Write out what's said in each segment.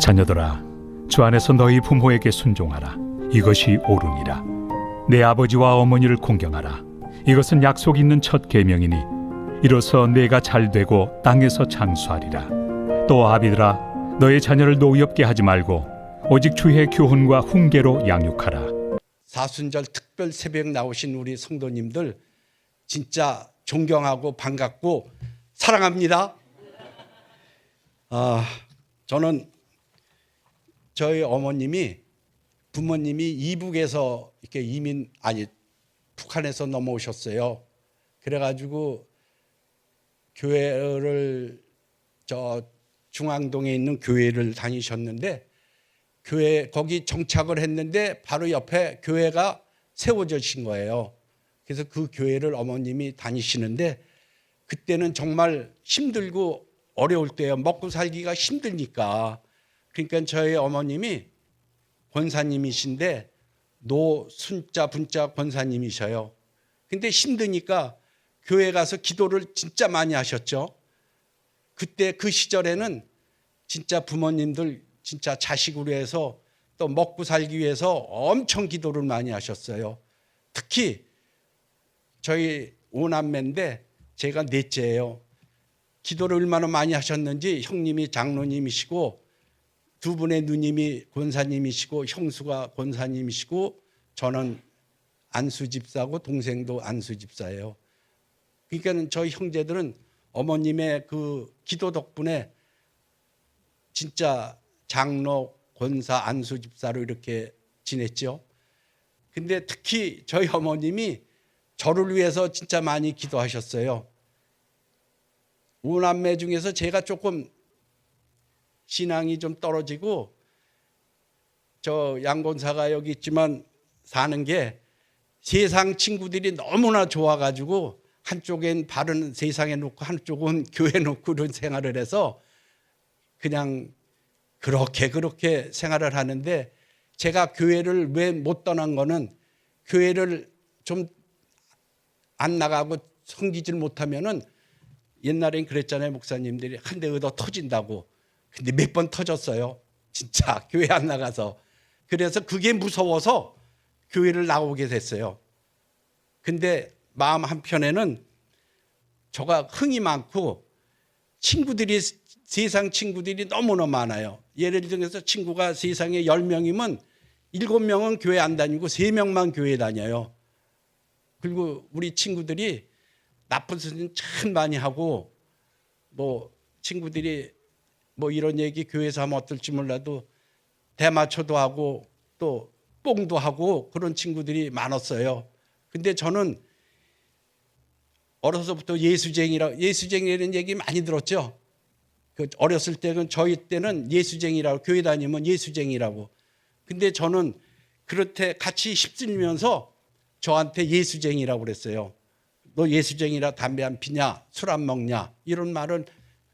자녀들아 주 안에서 너희 부모에게 순종하라. 이것이 옳으니라. 내 아버지와 어머니를 공경하라. 이것은 약속 있는 첫 계명이니 이로써 내가 잘 되고 땅에서 장수하리라. 또 아비들아 너의 자녀를 노엽게 하지 말고 오직 주의 교훈과 훈계로 양육하라. 사순절 특별 새벽 나오신 우리 성도님들 진짜 존경하고 반갑고 사랑합니다. 아, 저는 저희 어머님이 부모님이 이북에서 이렇게 이민 아니 북한에서 넘어오셨어요. 그래가지고 교회를 저 중앙동에 있는 교회를 다니셨는데 교회 거기 정착을 했는데 바로 옆에 교회가 세워져신 거예요. 그래서 그 교회를 어머님이 다니시는데 그때는 정말 힘들고 어려울 때요. 먹고 살기가 힘드니까. 그러니까 저희 어머님이 권사님이신데 노 순자 분자 권사님이셔요. 근데 힘드니까 교회 가서 기도를 진짜 많이 하셨죠. 그때 그 시절에는 진짜 부모님들 진짜 자식으로 해서 또 먹고 살기 위해서 엄청 기도를 많이 하셨어요. 특히 저희 오남매인데 제가 넷째예요. 기도를 얼마나 많이 하셨는지 형님이 장로님이시고 두 분의 누님이 권사님이시고 형수가 권사님이시고 저는 안수 집사고 동생도 안수 집사예요. 그러니까는 저희 형제들은 어머님의 그 기도 덕분에 진짜 장로, 권사, 안수 집사로 이렇게 지냈죠. 근데 특히 저희 어머님이 저를 위해서 진짜 많이 기도하셨어요. 우남매 중에서 제가 조금 신앙이 좀 떨어지고 저 양권사가 여기 있지만 사는 게 세상 친구들이 너무나 좋아가지고 한쪽엔 바른 세상에 놓고 한쪽은 교회 놓고 이런 생활을 해서 그냥 그렇게 그렇게 생활을 하는데 제가 교회를 왜 못 떠난 거는 교회를 좀 안 나가고 섬기질 못하면은 옛날엔 그랬잖아요 목사님들이. 한 대 얻어 터진다고. 근데 몇 번 터졌어요. 진짜 교회 안 나가서. 그래서 그게 무서워서 교회를 나오게 됐어요. 근데 마음 한편에는 저가 흥이 많고 친구들이 세상 친구들이 너무나 많아요. 예를 들어서 친구가 세상에 10명이면 7명은 교회 안 다니고 3명만 교회 다녀요. 그리고 우리 친구들이 나쁜 소리는 참 많이 하고 뭐 친구들이 뭐 이런 얘기 교회에서 하면 어떨지 몰라도 대마초도 하고 또 뽕도 하고 그런 친구들이 많았어요. 근데 저는 어려서부터 예수쟁이라 예수쟁이라는 얘기 많이 들었죠. 그 어렸을 때는 저희 때는 예수쟁이라고 교회 다니면 예수쟁이라고. 근데 저는 그렇게 같이 휩쓸면서 저한테 예수쟁이라고 그랬어요. 너 예수쟁이라 담배 안 피냐, 술 안 먹냐 이런 말을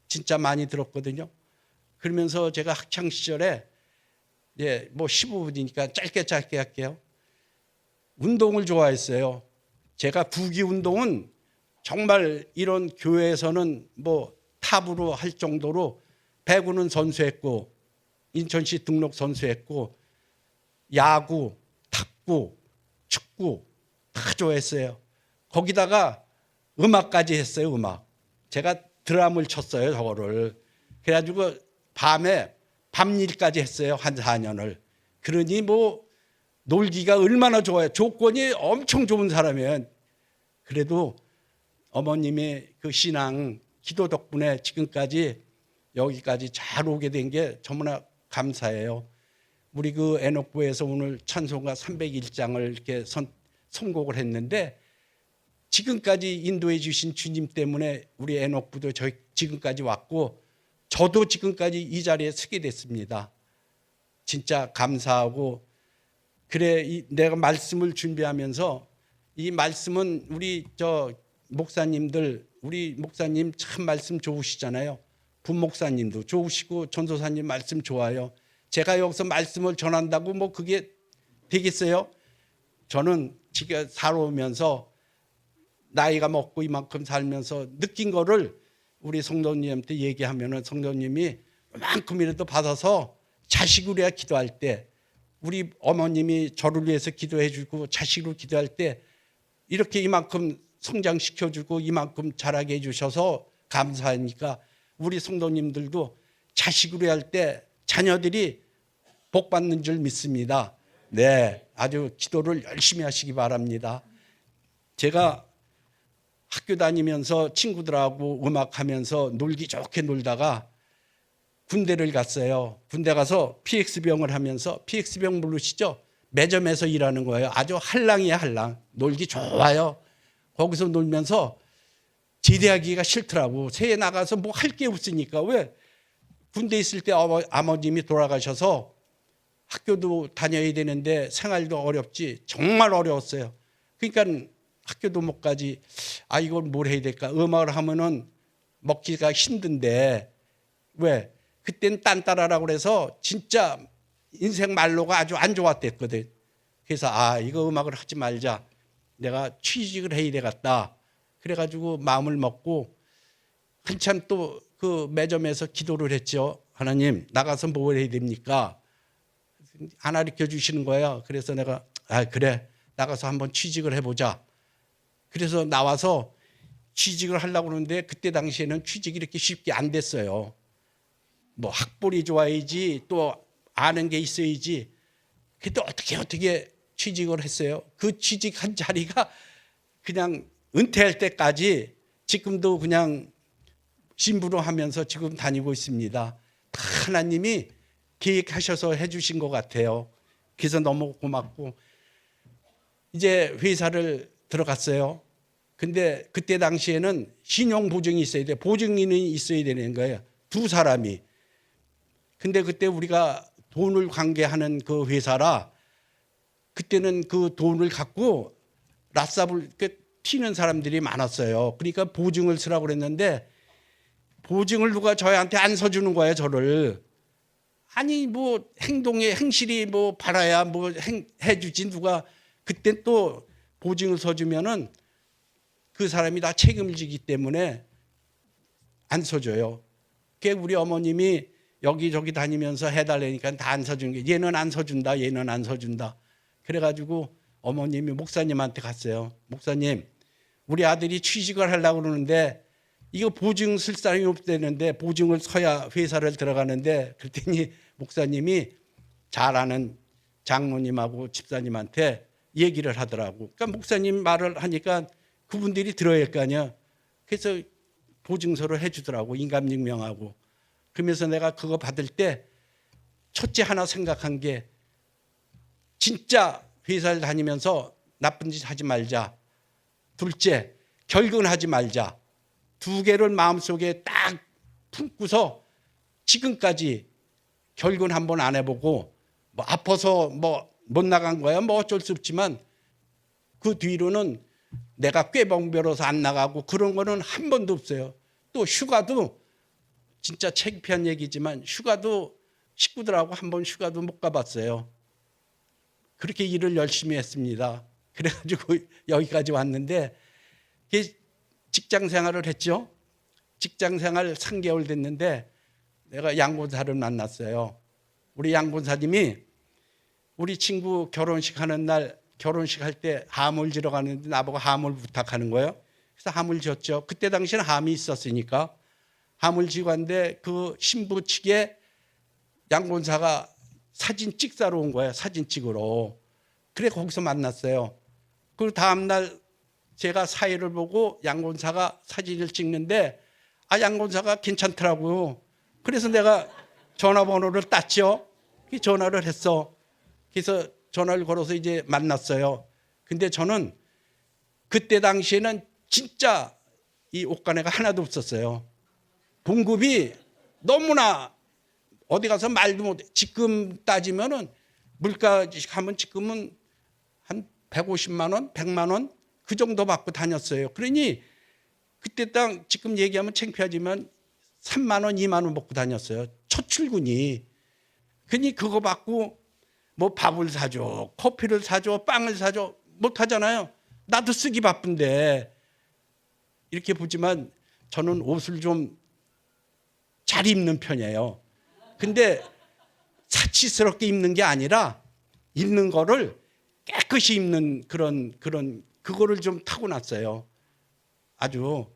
진짜 많이 들었거든요. 그러면서 제가 학창 시절에 예, 뭐 15분이니까 짧게 짧게 할게요. 운동을 좋아했어요. 제가 구기 운동은 정말 이런 교회에서는 뭐 탑으로 할 정도로 배구는 선수했고 인천시 등록 선수했고 야구, 탁구, 축구 다 좋아했어요. 거기다가 음악까지 했어요. 음악. 제가 드럼을 쳤어요. 저거를. 그래가지고 밤에 밤일까지 했어요. 한 4년을. 그러니 뭐 놀기가 얼마나 좋아요. 조건이 엄청 좋은 사람이에요. 그래도 어머님의 그 신앙 기도 덕분에 지금까지 여기까지 잘 오게 된게 너무나 감사해요. 우리 그 애녹부에서 오늘 찬송가 301장을 이렇게 선, 선곡을 했는데 지금까지 인도해 주신 주님 때문에 우리 애녹부도 저희 지금까지 왔고 저도 지금까지 이 자리에 서게 됐습니다. 진짜 감사하고 그래 이 내가 말씀을 준비하면서 이 말씀은 우리 저 목사님들 우리 목사님 참 말씀 좋으시잖아요. 분 목사님도 좋으시고 전도사님 말씀 좋아요. 제가 여기서 말씀을 전한다고 뭐 그게 되겠어요? 저는 지금 살아오면서 나이가 먹고 이만큼 살면서 느낀 거를 우리 성도님한테 얘기하면은 성도님이 만큼이라도 받아서 자식으로야 기도할 때 우리 어머님이 저를 위해서 기도해 주고 자식으로 기도할 때 이렇게 이만큼 성장시켜 주고 이만큼 자라게 해 주셔서 감사하니까 우리 성도님들도 자식으로 할때 자녀들이 복 받는 줄 믿습니다. 네, 아주 기도를 열심히 하시기 바랍니다. 제가 학교 다니면서 친구들하고 음악하면서 놀기 좋게 놀다가 군대를 갔어요. 군대 가서 PX병을 하면서 PX병 모르시죠? 매점에서 일하는 거예요. 아주 한랑이에요, 한랑. 놀기 좋아요. 거기서 놀면서 제대하기가 싫더라고. 새해 나가서 뭐 할 게 없으니까. 왜? 군대 있을 때 아버, 아버님이 돌아가셔서 학교도 다녀야 되는데 생활도 어렵지. 정말 어려웠어요. 그러니까 학교도 못 가지. 아, 이걸 뭘 해야 될까? 음악을 하면은 먹기가 힘든데 왜? 그땐 딴따라라고 그래서 진짜 인생 말로가 아주 안 좋았댔거든. 그래서 아 이거 음악을 하지 말자. 내가 취직을 해야 되겠다. 그래가지고 마음을 먹고 한참 또 그 매점에서 기도를 했죠. 하나님 나가서 뭘 해야 됩니까? 안 가르쳐 주시는 거예요. 그래서 내가 아 그래 나가서 한번 취직을 해보자. 그래서 나와서 취직을 하려고 그러는데 그때 당시에는 취직이 이렇게 쉽게 안 됐어요. 뭐 학벌이 좋아야지 또 아는 게 있어야지. 그때 어떻게 어떻게 취직을 했어요. 그 취직한 자리가 그냥 은퇴할 때까지 지금도 그냥 신부로 하면서 지금 다니고 있습니다. 다 하나님이 계획하셔서 해주신 것 같아요. 그래서 너무 고맙고 이제 회사를 들어갔어요. 근데 그때 당시에는 신용 보증이 있어야 돼. 보증인이 있어야 되는 거예요. 두 사람이. 근데 그때 우리가 돈을 관계하는 그 회사라 그때는 그 돈을 갖고 라싸불 그 튀는 사람들이 많았어요. 그러니까 보증을 쓰라고 그랬는데 보증을 누가 저희한테 안 서주는 거예요, 저를. 아니 뭐 행동에 행실이 뭐 바라야 뭐 행, 해주지 누가 그때 또 보증을 서주면은 그 사람이 다 책임을 지기 때문에 안 서줘요. 그게 우리 어머님이 여기저기 다니면서 해달라니까 다 안 서주는 게 얘는 안 서준다 얘는 안 서준다 그래가지고 어머님이 목사님한테 갔어요 목사님 우리 아들이 취직을 하려고 그러는데 이거 보증 쓸 사람이 없다는데 보증을 서야 회사를 들어가는데 그랬더니 목사님이 잘 아는 장로님하고 집사님한테 얘기를 하더라고 그러니까 목사님 말을 하니까 그분들이 들어야 할 거 아니야 그래서 보증서를 해주더라고 인감증명하고 그러면서 내가 그거 받을 때 첫째 하나 생각한 게 진짜 회사를 다니면서 나쁜 짓 하지 말자. 둘째, 결근하지 말자. 두 개를 마음속에 딱 품고서 지금까지 결근 한 번 안 해보고 뭐 아파서 뭐 못 나간 거야 뭐 어쩔 수 없지만 그 뒤로는 내가 꾀병별어서 안 나가고 그런 거는 한 번도 없어요. 또 휴가도 진짜 창피한 얘기지만 휴가도 식구들하고 한 번 휴가도 못 가봤어요. 그렇게 일을 열심히 했습니다. 그래가지고 여기까지 왔는데 이게 직장 생활을 했죠. 직장 생활 3개월 됐는데 내가 양본사를 만났어요. 우리 양본사님이 우리 친구 결혼식 하는 날 결혼식 할때 함을 지러 가는데 나보고 함을 부탁하는 거예요. 그래서 함을 지었죠. 그때 당시에는 함이 있었으니까 함을 지고 갔는데 그 신부 측에 양본사가 사진 찍사로 온 거예요. 사진 찍으러. 그래 거기서 만났어요. 그 다음 날 제가 사회를 보고 양본사가 사진을 찍는데 아 양본사가 괜찮더라고요. 그래서 내가 전화번호를 땄죠. 그 전화를 했어. 그래서 전화를 걸어서 이제 만났어요. 근데 저는 그때 당시에는 진짜 이 옷가네가 하나도 없었어요. 봉급이 너무나 어디 가서 말도 못해. 지금 따지면은 물가 하면 지금은 한 150만 원, 100만 원 그 정도 받고 다녔어요. 그러니 그때 땅 지금 얘기하면 창피하지만 3만 원, 2만 원 먹고 다녔어요. 첫 출근이. 그니 그거 받고 뭐 밥을 사줘, 커피를 사줘, 빵을 사줘 못 하잖아요. 나도 쓰기 바쁜데 이렇게 보지만 저는 옷을 좀 잘 입는 편이에요. 근데 사치스럽게 입는 게 아니라 입는 거를 깨끗이 입는 그런 그런 그거를 좀 타고났어요. 아주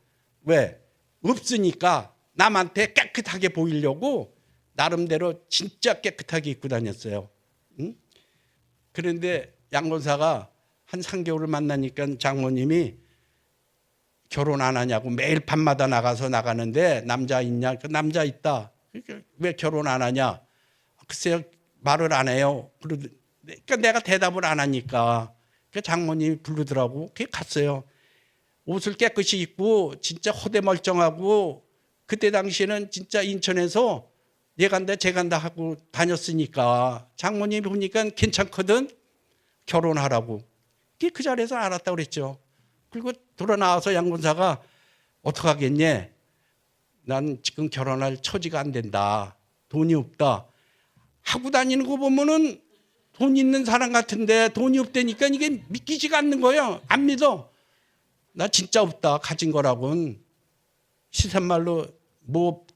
왜 없으니까 남한테 깨끗하게 보이려고 나름대로 진짜 깨끗하게 입고 다녔어요. 응? 그런데 양권사가 한 3개월을 만나니까 장모님이 결혼 안 하냐고 매일 밤마다 나가서 나가는데 남자 있냐? 그 남자 있다. 그러니까 왜 결혼 안 하냐? 글쎄요 말을 안 해요. 그러- 그러니까 내가 대답을 안 하니까 그 장모님이 부르더라고. 그게 갔어요. 옷을 깨끗이 입고 진짜 허대 멀쩡하고 그때 당시에는 진짜 인천에서 얘 간다 쟤 간다 하고 다녔으니까 장모님이 보니까 괜찮거든 결혼하라고. 그 자리에서 알았다고 그랬죠. 그리고 돌아 나와서 양군사가 어떡하겠니? 난 지금 결혼할 처지가 안 된다. 돈이 없다. 하고 다니는 거 보면은 돈 있는 사람 같은데 돈이 없다니까 이게 믿기지가 않는 거예요. 안 믿어. 나 진짜 없다. 가진 거라고는 시샘말로 뭐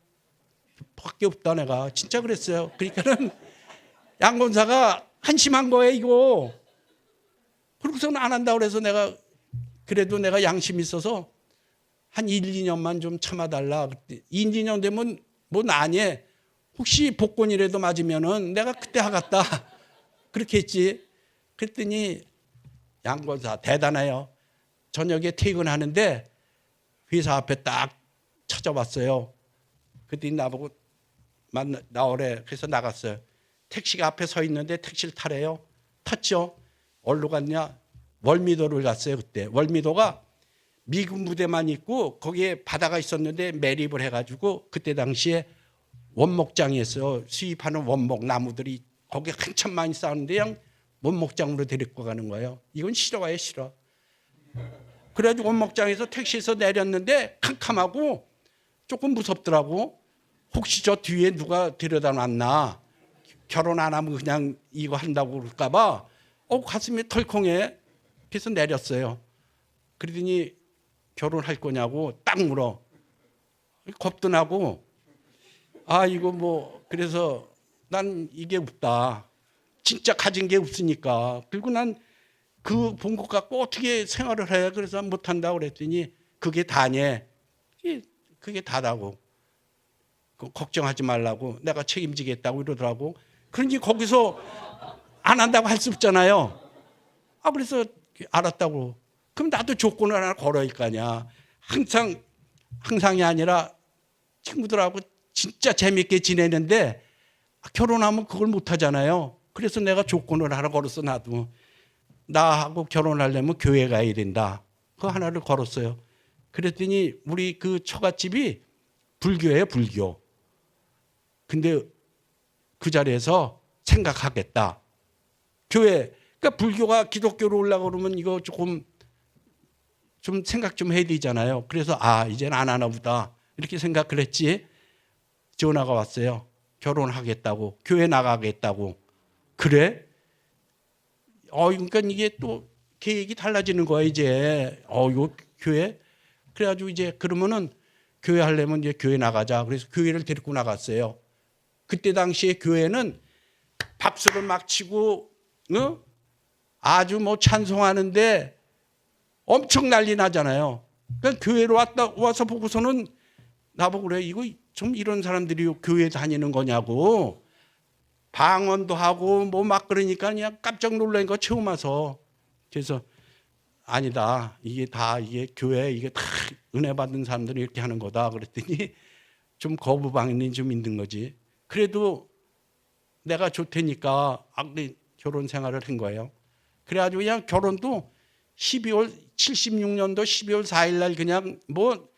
밖에 없다 내가 진짜 그랬어요. 그러니까는 양권사가 한심한 거예요 이거. 그러고서는 안 한다 그래서 내가 그래도 내가 양심 있어서 한 1, 2년만 좀 참아달라. 그때 1, 2년 되면 뭐 나니 혹시 복권이라도 맞으면은 내가 그때 하겠다. 그렇게 했지. 그랬더니 양권사 대단해요. 저녁에 퇴근하는데 회사 앞에 딱 찾아왔어요. 그때 나보고 만나 나오래. 그래서 나갔어요. 택시가 앞에 서 있는데 택시를 타래요. 탔죠. 어디로 갔냐? 월미도를 갔어요 그때. 월미도가 미군 부대만 있고 거기에 바다가 있었는데 매립을 해가지고 그때 당시에 원목장이었어요. 수입하는 원목 나무들이 거기 한참 많이 쌓았는데 그냥 원목장으로 데리고 가는 거예요. 이건 싫어요 싫어. 그래가지고 원목장에서 택시에서 내렸는데 캄캄하고 조금 무섭더라고. 혹시 저 뒤에 누가 데려다 놨나? 결혼 안 하면 그냥 이거 한다고 그럴까봐 어 가슴이 털컹해. 그래서 내렸어요. 그러더니 결혼할 거냐고 딱 물어. 겁도 나고 아 이거 뭐 그래서 난 이게 없다. 진짜 가진 게 없으니까. 그리고 난 그 본 것 갖고 어떻게 생활을 해? 그래서 못한다 그랬더니 그게? 이게 그게 다다고. 그 걱정하지 말라고 내가 책임지겠다고 이러더라고. 그러니 거기서 안 한다고 할 수 없잖아요. 아 그래서 알았다고. 그럼 나도 조건을 하나 걸어야 할거 아니야. 항상 항상이 아니라 친구들하고 진짜 재밌게 지내는데 결혼하면 그걸 못 하잖아요. 그래서 내가 조건을 하나 걸었어 나도. 나하고 결혼하려면 교회 가야 된다. 그 하나를 걸었어요. 그랬더니 우리 그 처갓집이 불교예요, 불교. 근데 그 자리에서 생각하겠다. 교회, 그러니까 불교가 기독교로 올라가 그러면 이거 조금 좀 생각 좀 해야 되잖아요. 그래서 아, 이제는 안 하나 보다. 이렇게 생각을 했지. 전화가 왔어요. 결혼하겠다고. 교회 나가겠다고. 그래? 어, 그러니까 이게 또 계획이 달라지는 거야, 이제. 어, 요 교회? 그래가지고 이제 그러면은 교회 하려면 이제 교회 나가자. 그래서 교회를 데리고 나갔어요. 그때 당시에 교회는 밥술을 막 치고, 어? 아주 뭐 찬송하는데 엄청 난리 나잖아요. 그러니까 교회로 왔다 와서 보고서는 나보고 그래. 이거 좀 이런 사람들이 교회 다니는 거냐고. 방언도 하고 뭐 막 그러니까 그냥 깜짝 놀란 거 처음 와서. 그래서 아니다. 이게 다 이게 교회 이게 다 은혜 받는 사람들이 이렇게 하는 거다. 그랬더니 좀 거부반응이 좀 있는 거지 그래도 내가 좋다니까 악리 결혼 생활을 한 거예요. 그래가지고 그냥 결혼도 12월 76년도 12월 4일 날 그냥 뭐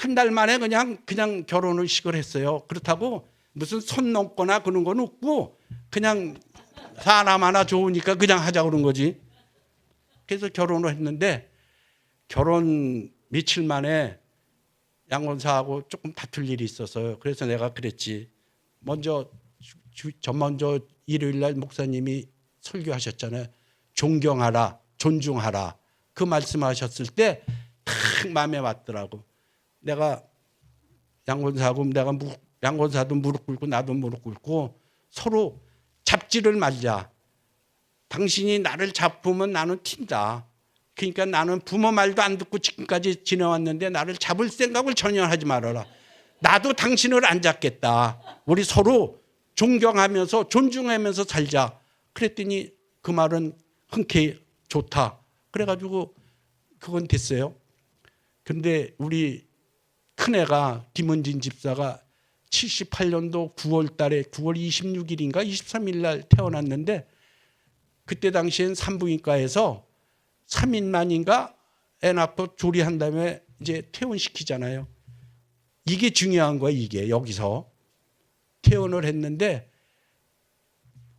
한 달 만에 그냥 그냥 결혼을 식을 했어요. 그렇다고 무슨 손 넘거나 그런 건 없고 그냥 사람 하나 좋으니까 그냥 하자 그런 거지. 그래서 결혼을 했는데 결혼 며칠 만에 양원사하고 조금 다툴 일이 있어서요. 그래서 내가 그랬지. 먼저 주, 저 먼저 일요일 날 목사님이 설교하셨잖아요. 존경하라, 존중하라. 그 말씀하셨을 때탁 마음에 왔더라고. 내가 양권사하고 내가 무, 양권사도 무릎 꿇고 나도 무릎 꿇고 서로 잡지를 말자. 당신이 나를 잡으면 나는 튄다. 그러니까 나는 부모 말도 안 듣고 지금까지 지내왔는데 나를 잡을 생각을 전혀 하지 말아라. 나도 당신을 안 잡겠다. 우리 서로 존경하면서 존중하면서 살자. 그랬더니 그 말은 흔쾌히 좋다. 그래가지고 그건 됐어요. 근데 우리 큰애가 김은진 집사가 78년도 9월 달에 9월 26일인가 23일 날 태어났는데 그때 당시엔 산부인과에서 3일 만인가 애 낳고 조리한 다음에 이제 퇴원시키잖아요. 이게 중요한 거야, 이게 여기서. 퇴원을 했는데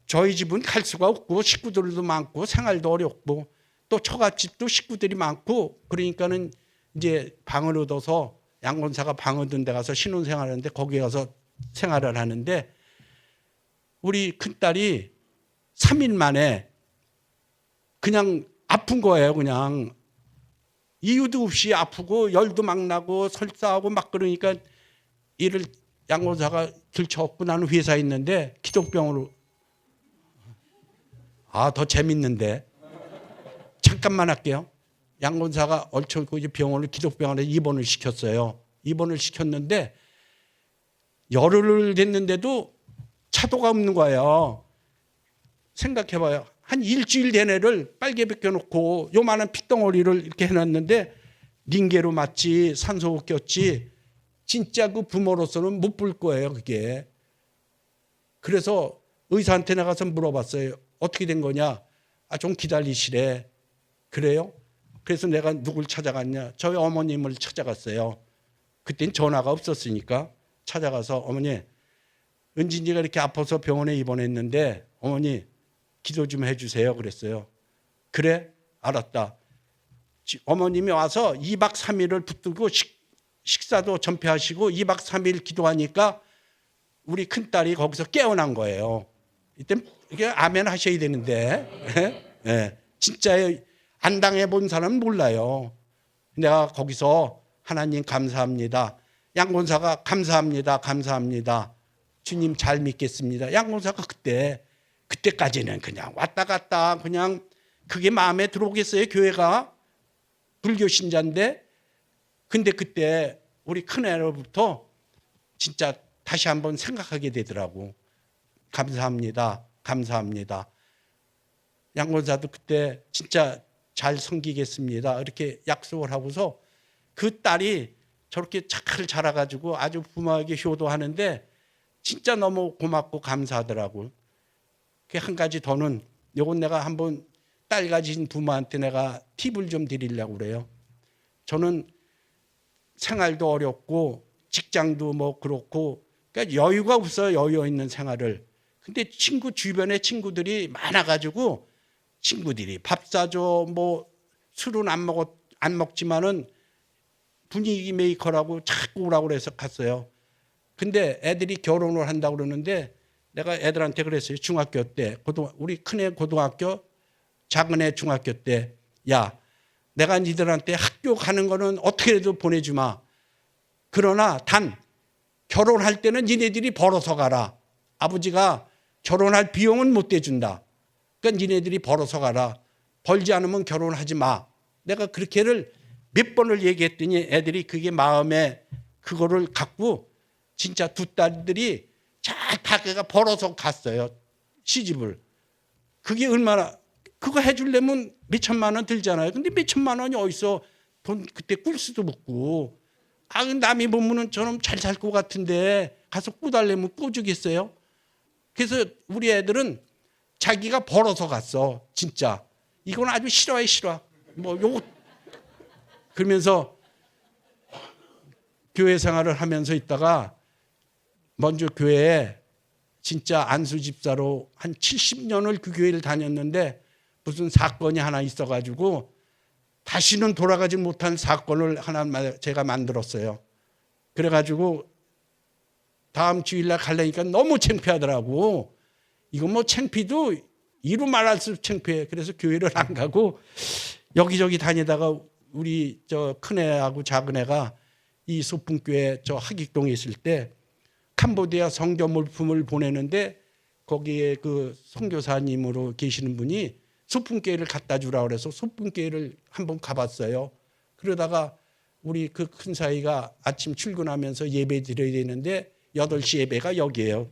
저희 집은 갈 수가 없고 식구들도 많고 생활도 어렵고 또 처갓집도 식구들이 많고 그러니까는 이제 방을 얻어서 양권사가 방 얻은 데 가서 신혼생활하는데 거기 가서 생활을 하는데 우리 큰딸이 3일 만에 그냥 아픈 거예요 그냥 이유도 없이 아프고 열도 막 나고 설사하고 막 그러니까 이를 양권사가 들쳐업고 나는 회사에 있는데 기독병으로 아 더 재밌는데 잠깐만 할게요. 양권사가 얼쳐고 이제 병원을 기독병원에 입원을 시켰어요. 입원을 시켰는데 열흘 됐는데도 차도가 없는 거예요. 생각해봐요. 한 일주일 된 애를 빨개 벗겨놓고 요만한 핏덩어리를 이렇게 해놨는데 링게로 맞지 산소 꼈지 진짜 그 부모로서는 못 볼 거예요 그게. 그래서 의사한테 나가서 물어봤어요. 어떻게 된 거냐? 아, 좀 기다리시래. 그래요? 그래서 내가 누굴 찾아갔냐? 저희 어머님을 찾아갔어요. 그땐 전화가 없었으니까 찾아가서 어머니 은진이가 이렇게 아파서 병원에 입원했는데 어머니 기도 좀 해주세요 그랬어요. 그래 알았다. 지- 어머님이 와서 2박 3일을 붙들고 식, 식사도 전폐하시고 2박 3일 기도하니까 우리 큰딸이 거기서 깨어난 거예요. 이때 이게 아멘 하셔야 되는데 예? 예. 진짜 안 당해 본 사람은 몰라요. 내가 거기서 하나님 감사합니다. 양권사가 감사합니다. 감사합니다. 주님 잘 믿겠습니다. 양권사가 그때 그때까지는 그냥 왔다 갔다 그냥 그게 마음에 들어오겠어요 교회가 불교 신자인데 근데 그때 우리 큰애로부터 진짜 다시 한번 생각하게 되더라고. 감사합니다. 감사합니다. 양권사도 그때 진짜 잘 섬기겠습니다. 이렇게 약속을 하고서 그 딸이 저렇게 착할 자라가지고 아주 부모에게 효도하는데 진짜 너무 고맙고 감사하더라고. 그 한 가지 더는 요건 내가 한번 딸 가진 부모한테 내가 팁을 좀 드리려고 그래요. 저는 생활도 어렵고 직장도 뭐 그렇고 그러니까 여유가 없어요. 여유 있는 생활을. 근데 친구 주변에 친구들이 많아 가지고 친구들이 밥 사줘 뭐 술은 안 먹었 안 먹지만은 분위기 메이커라고 자꾸 오라고 그래서 갔어요. 근데 애들이 결혼을 한다고 그러는데 내가 애들한테 그랬어요. 중학교 때 고등 우리 큰애 고등학교 작은애 중학교 때 야 내가 니들한테 학교 가는 거는 어떻게 해도 보내주마. 그러나 단 결혼할 때는 니네들이 벌어서 가라. 아버지가 결혼할 비용은 못 대준다. 그러니까 니네들이 벌어서 가라. 벌지 않으면 결혼하지 마. 내가 그렇게를 몇 번을 얘기했더니 애들이 그게 마음에 그거를 갖고 진짜 두 딸들이 잘다 그가 벌어서 갔어요. 시집을. 그게 얼마나 그거 해주려면 몇 천만 원 들잖아요. 근데 몇 천만 원이 어디서 돈 그때 꿀 수도 없고 아 남이 보면은 저놈 잘 살 것 같은데 가서 꾸달래면 꾸주겠어요. 그래서 우리 애들은 자기가 벌어서 갔어. 진짜. 이건 아주 싫어해 싫어. 뭐 요거 그러면서 교회 생활을 하면서 있다가 먼저 교회에 진짜 안수 집사로 한 70년을 그 교회를 다녔는데 무슨 사건이 하나 있어가지고 다시는 돌아가지 못한 사건을 하나 마- 제가 만들었어요. 그래가지고 다음 주일날 가려니까 너무 창피하더라고. 이건 뭐 창피도 이루 말할 수 창피해. 그래서 교회를 안 가고 여기저기 다니다가 우리 저 큰애하고 작은애가 이 소풍교회 저 하객동에 있을 때 캄보디아 성교 물품을 보내는데 거기에 그 선교사님으로 계시는 분이 소풍교회를 갖다 주라 그래서 소풍교회를 한번 가봤어요. 그러다가 우리 그 큰 사이가 아침 출근하면서 예배 드려야 되는데 8시 예배가 여기에요.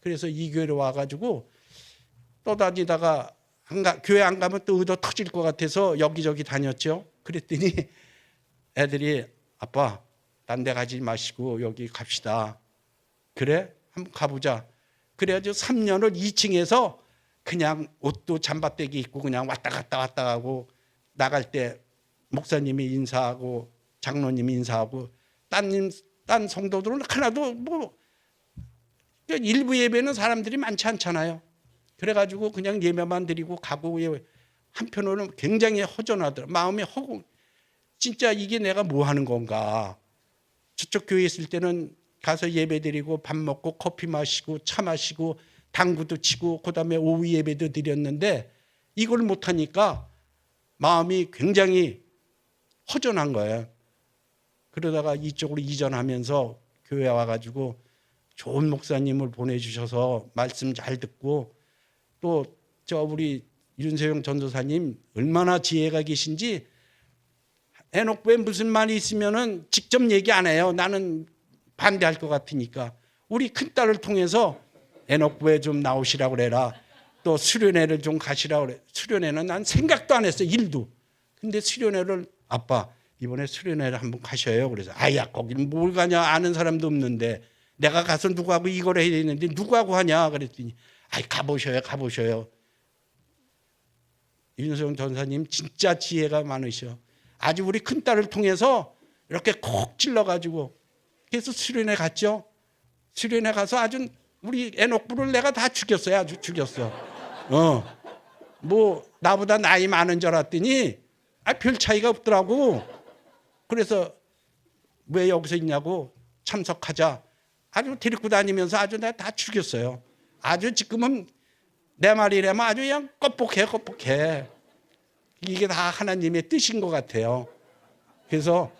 그래서 이 교회로 와가지고 떠다니다가 안 가, 교회 안 가면 또 의도 터질 것 같아서 여기저기 다녔죠. 그랬더니 애들이 아빠 딴 데 가지 마시고 여기 갑시다. 그래? 한번 가보자. 그래가지고 3년을 2층에서 그냥 옷도 잠바떼기 입고 그냥 왔다 갔다 왔다 하고 나갈 때 목사님이 인사하고 장로님이 인사하고 딴, 딴 성도들은 하나도 뭐 일부 예배는 사람들이 많지 않잖아요. 그래가지고 그냥 예배만 드리고 가고 예, 한편으로는 굉장히 허전하더라. 마음이 허공. 진짜 이게 내가 뭐 하는 건가. 저쪽 교회 있을 때는 가서 예배 드리고 밥 먹고 커피 마시고 차 마시고 당구도 치고 그다음에 오후 예배도 드렸는데 이걸 못 하니까 마음이 굉장히 허전한 거예요. 그러다가 이쪽으로 이전하면서 교회 와가지고 좋은 목사님을 보내주셔서 말씀 잘 듣고 또 저 우리 윤세영 전도사님 얼마나 지혜가 계신지 해놓고 무슨 말이 있으면은 직접 얘기 안 해요. 나는 반대할 것 같으니까 우리 큰 딸을 통해서 에녹부에 좀 나오시라고 그래라. 또 수련회를 좀 가시라고 그래. 수련회는 난 생각도 안 했어. 일도. 근데 수련회를 아빠 이번에 수련회를 한번 가셔요. 그래서 아야 거기는 뭘 가냐 아는 사람도 없는데 내가 가서 누구하고 이걸 해야 되는데 누구하고 하냐 그랬더니 아이 가보셔요 가보셔요. 윤수영 전사님 진짜 지혜가 많으셔. 아주 우리 큰 딸을 통해서 이렇게 콕 찔러가지고 그래서 수련회 갔죠. 수련회 가서 아주 우리 애녹부를 내가 다 죽였어요. 아주 죽였어. 어. 뭐 나보다 나이 많은 줄 알았더니 아, 별 차이가 없더라고. 그래서 왜 여기서 있냐고 참석하자. 아주 데리고 다니면서 아주 내가 다 죽였어요. 아주 지금은 내 말이라면 아주 그냥 껍복해 껍복해. 이게 다 하나님의 뜻인 것 같아요. 그래서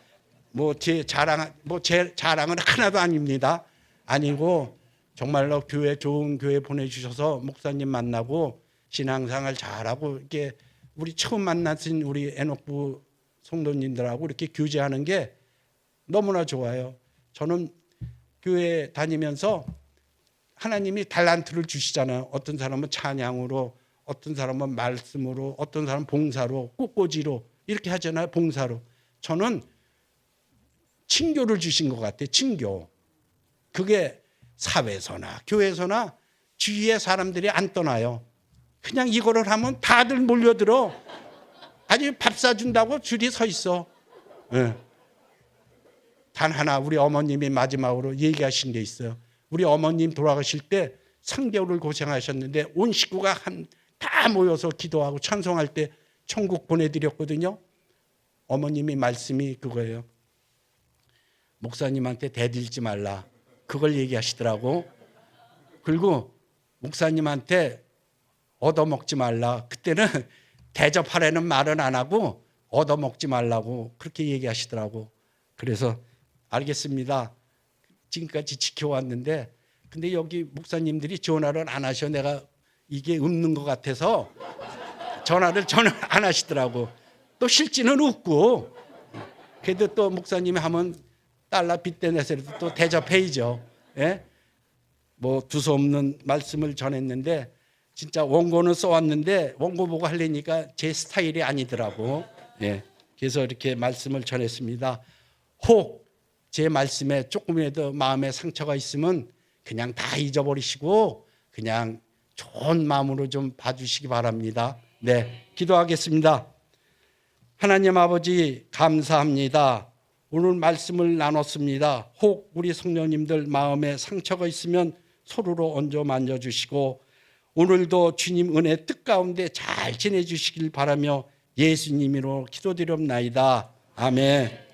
뭐 제 자랑 뭐 제 자랑은 하나도 아닙니다. 아니고 정말로 교회 좋은 교회 보내주셔서 목사님 만나고 신앙생활 잘하고 이렇게 우리 처음 만나신 우리 애녹부 성도님들하고 이렇게 교제하는 게 너무나 좋아요. 저는 교회 다니면서 하나님이 달란트를 주시잖아요. 어떤 사람은 찬양으로, 어떤 사람은 말씀으로, 어떤 사람은 봉사로, 꽃꽂이로 이렇게 하잖아요. 봉사로. 저는 친교를 주신 것 같아요. 친교. 그게 사회에서나 교회에서나 주위에 사람들이 안 떠나요. 그냥 이거를 하면 다들 몰려들어. 아니 밥 사준다고 줄이 서 있어. 예. 단 하나 우리 어머님이 마지막으로 얘기하신 게 있어요. 우리 어머님 돌아가실 때 3개월을 고생하셨는데 온 식구가 한 다 모여서 기도하고 찬송할 때 천국 보내드렸거든요. 어머님이 말씀이 그거예요. 목사님한테 대들지 말라. 그걸 얘기하시더라고. 그리고 목사님한테 얻어먹지 말라. 그때는 대접하라는 말은 안 하고 얻어먹지 말라고 그렇게 얘기하시더라고. 그래서 알겠습니다. 지금까지 지켜왔는데 근데 여기 목사님들이 전화를 안 하셔 내가 이게 없는 것 같아서 전화를 전화 안 하시더라고. 또 실지는 없고 그래도 또 목사님이 하면 달러 빚대 내서라도 또 대접해야죠. 예? 뭐 두서없는 말씀을 전했는데 진짜 원고는 써왔는데 원고 보고 하려니까 제 스타일이 아니더라고. 예. 그래서 이렇게 말씀을 전했습니다. 혹 제 말씀에 조금이라도 마음에 상처가 있으면 그냥 다 잊어버리시고 그냥 좋은 마음으로 좀 봐주시기 바랍니다. 네, 기도하겠습니다. 하나님 아버지 감사합니다. 오늘 말씀을 나눴습니다. 혹 우리 성령님들 마음에 상처가 있으면 서로로 얹어 만져 주시고 오늘도 주님 은혜 뜻 가운데 잘 지내 주시길 바라며 예수님으로 기도드렸나이다. 아멘.